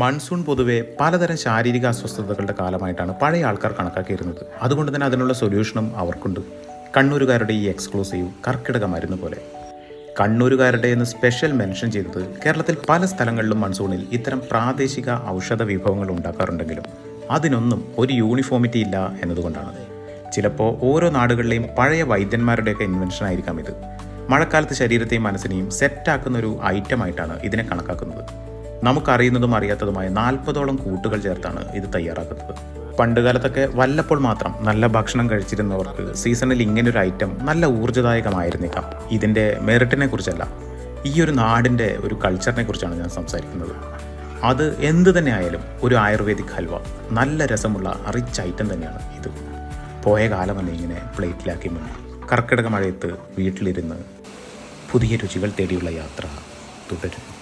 Monsoon പൊതുവെ പലതരം ശാരീരിക അസ്വസ്ഥതകളുടെ കാലമായിട്ടാണ് പഴയ ആൾക്കാർ കണക്കാക്കിയിരുന്നത്. അതുകൊണ്ട് തന്നെ അതിനുള്ള സൊല്യൂഷനും അവർക്കുണ്ട്. കണ്ണൂരുകാരുടെ ഈ എക്സ്ക്ലൂസീവ് കർക്കിടക മരുന്ന് പോലെ. കണ്ണൂരുകാരുടെ എന്ന് സ്പെഷ്യൽ മെൻഷൻ ചെയ്തത് കേരളത്തിൽ പല സ്ഥലങ്ങളിലും മൺസൂണിൽ ഇത്തരം പ്രാദേശിക ഔഷധ വിഭവങ്ങൾ ഉണ്ടാക്കാറുണ്ടെങ്കിലും അതിനൊന്നും ഒരു യൂണിഫോമിറ്റി ഇല്ല എന്നതുകൊണ്ടാണ്. ചിലപ്പോൾ ഓരോ നാടുകളിലെയും പഴയ വൈദ്യന്മാരുടെയൊക്കെ ഇൻവെൻഷൻ ആയിരിക്കാം ഇത്. മഴക്കാലത്ത് ശരീരത്തെയും മനസ്സിനെയും സെറ്റാക്കുന്ന ഒരു ഐറ്റമായിട്ടാണ് ഇതിനെ കണക്കാക്കുന്നത്. നമുക്കറിയുന്നതും അറിയാത്തതുമായ നാൽപ്പതോളം കൂട്ടുകൾ ചേർത്താണ് ഇത് തയ്യാറാക്കുന്നത്. പണ്ടുകാലത്തൊക്കെ വല്ലപ്പോൾ മാത്രം നല്ല ഭക്ഷണം കഴിച്ചിരുന്നവർക്ക് സീസണിൽ ഇങ്ങനൊരു ഐറ്റം നല്ല ഊർജദായകമായിരുന്നേക്കാം. ഇതിന്റെ മെറിറ്റിനെ കുറിച്ചല്ല ഈ ഒരു നാടിന്റെ ഒരു കൾച്ചറിനെ കുറിച്ചാണ് ഞാൻ സംസാരിക്കുന്നത്. അത് എന്ത് തന്നെ ആയാലും ഒരു ആയുർവേദിക് ഹൽവ നല്ല രസമുള്ള റിച്ച് ഐറ്റം തന്നെയാണ് ഇത്. പോയ കാലമല്ല ഇങ്ങനെ പ്ലേറ്റിലാക്കി മുന്നിൽ കർക്കിടക മഴയത്ത് വീട്ടിലിരുന്ന് പുതിയ രുചികൾ തേടിയുള്ള യാത്ര തുടരും